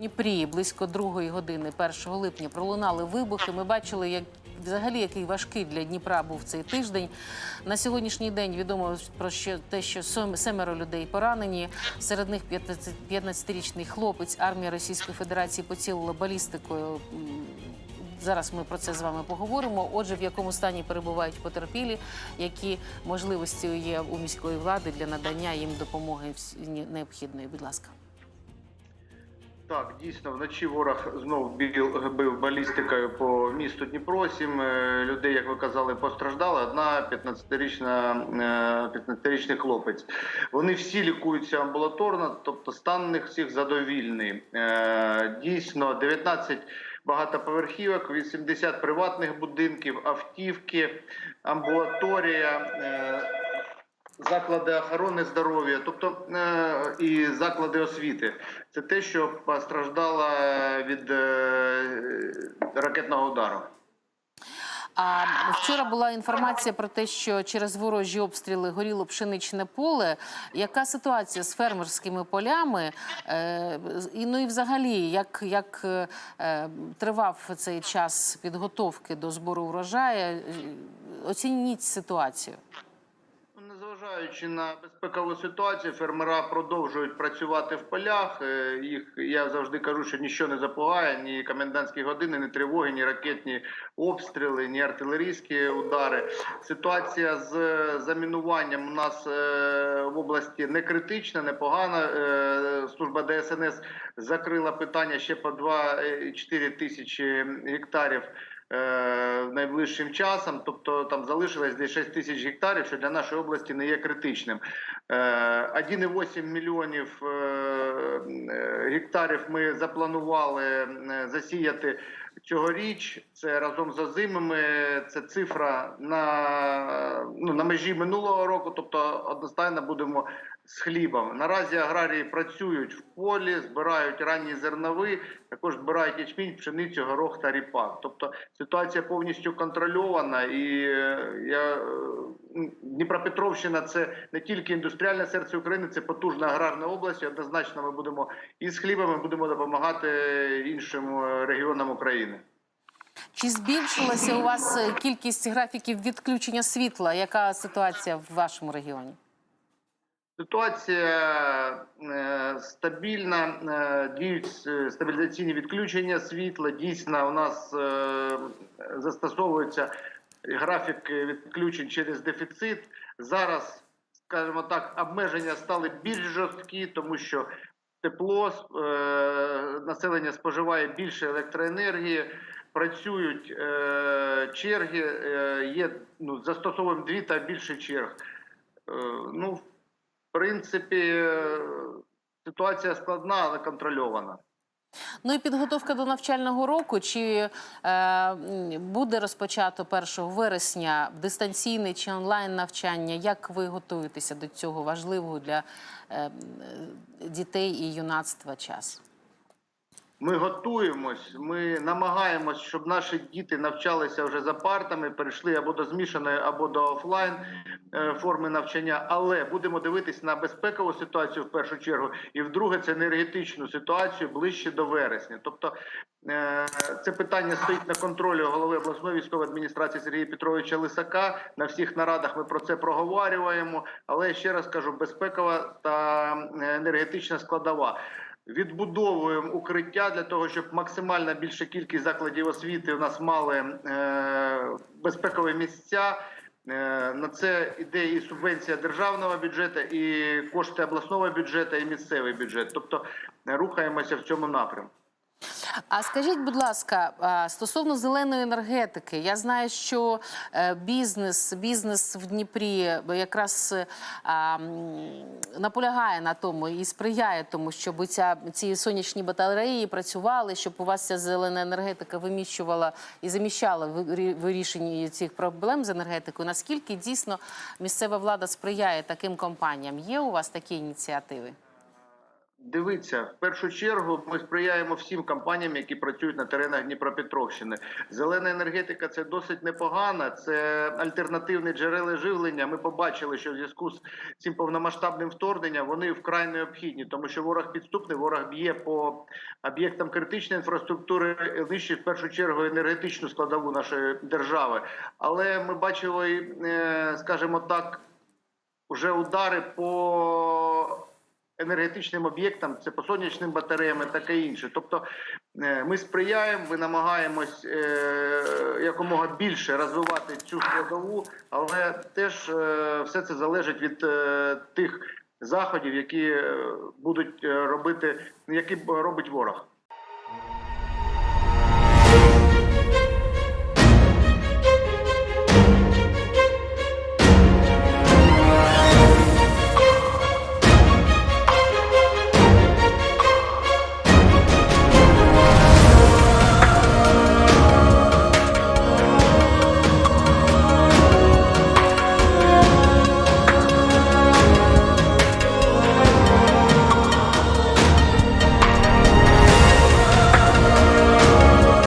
Дніпрі близько другої години 1 липня пролунали вибухи. Ми бачили, як взагалі який важкий для Дніпра був цей тиждень. На сьогоднішній день відомо про що те, що семеро людей поранені. Серед них 15 15-річний хлопець. Армія Російської Федерації поцілила балістикою. Зараз ми про це з вами поговоримо. Отже, в якому стані перебувають потерпілі, які можливості є у міської влади для надання їм допомоги необхідної. Будь ласка. Так, дійсно, вночі ворог знов бив, бив балістикою по місту Дніпро. Сім е, людей, як ви казали, постраждали. Одна 15-річна, е, 15-річний хлопець. Вони всі лікуються амбулаторно, тобто стан них всіх задовільний. Е, Дійсно, 19 багатоповерхівок, 80 приватних будинків, автівки, амбулаторія. Е, заклади охорони здоров'я, тобто е, і заклади освіти. Це те, що постраждало від е, ракетного удару. А вчора була інформація про те, що через ворожі обстріли горіло пшеничне поле. Яка ситуація з фермерськими полями? Е, і ну і взагалі, як, як е, е, тривав цей час підготовки до збору врожаю? Е, Оцініть ситуацію. Незважаючи на безпекову ситуацію, фермера продовжують працювати в полях. Е, Їх я завжди кажу, що нічого не запугає, ні комендантські години, ні тривоги, ні ракетні обстріли, ні артилерійські удари. Ситуація з е, замінуванням у нас е, в області не критична, непогана. Служба ДСНС закрила питання ще по 2,4 тисячі гектарів найближчим часом, тобто там залишилось десь 6 тисяч гектарів, що для нашої області не є критичним. Е, 1,8 мільйонів е, е, гектарів ми запланували е, засіяти цьогоріч. Це разом з озимими. Це цифра на, ну, на межі минулого року, тобто одностайно будемо з хлібом. Наразі аграрії працюють в полі, збирають ранні зернові, також збирають ячмінь, пшеницю, горох та ріпак. Тобто ситуація повністю контрольована, і е, я е, Дніпропетровщина це не тільки індустріальне серце України, це потужна аграрна область. І однозначно, ми будемо і з хлібом будемо допомагати іншим е, регіонам України. Чи збільшилася у вас е, кількість графіків відключення світла? Яка ситуація в вашому регіоні? Ситуація е, стабільна, е, діють стабілізаційні відключення світла. Дійсно, у нас застосовується графік відключень через дефіцит. Зараз, скажімо так, обмеження стали більш жорсткі, тому що тепло е, населення споживає більше електроенергії. Працюють е, черги, е, є ну, застосовуємо дві та більше черг. Ну, в принципі, ситуація складна, але контрольована. Ну і підготовка до навчального року. Чи е, буде розпочато 1 вересня дистанційне чи онлайн навчання? Як ви готуєтеся до цього важливого для е, дітей і юнацтва часу? Ми готуємось, ми намагаємось, щоб наші діти навчалися вже за партами, перейшли або до змішаної, або до офлайн е, форми навчання. Але будемо дивитись на безпекову ситуацію в першу чергу, і вдруге це енергетичну ситуацію ближче до вересня. Тобто е, це питання стоїть на контролі голови обласної військової адміністрації Сергія Петровича Лисака. На всіх нарадах ми про це проговорюємо. Але ще раз кажу, безпекова та е, енергетична складова. Відбудовуємо укриття для того, щоб максимальна більша кількість закладів освіти у нас мали е, безпекові місця. Е, на це іде і субвенція державного бюджету, і кошти обласного бюджету, і місцевий бюджет. Тобто рухаємося в цьому напрямку. А скажіть, будь ласка, стосовно зеленої енергетики, я знаю, що е, бізнес, бізнес в Дніпрі якраз наполягає на тому і сприяє тому, щоб ця ці сонячні батареї працювали, щоб у вас ця зелена енергетика виміщувала і заміщала в рі- вирішенні цих проблем з енергетикою. Наскільки дійсно місцева влада сприяє таким компаніям? Є у вас такі ініціативи? Дивіться, в першу чергу ми сприяємо всім компаніям, які працюють на теренах Дніпропетровщини. Зелена енергетика це досить непогано. Це альтернативні джерела живлення. Ми побачили, що в зв'язку з цим повномасштабним вторгненням вони вкрай необхідні, тому що ворог підступний, ворог б'є по об'єктам критичної інфраструктури, нищить в першу чергу енергетичну складову нашої держави. Але ми бачили, е, скажімо так, вже удари по енергетичним об'єктам, це по сонячним батареям таке інше. Тобто е, ми сприяємо, ми намагаємось е, якомога більше розвивати цю складову, але теж е, все це залежить від тих заходів, які будуть робити, які робить ворог.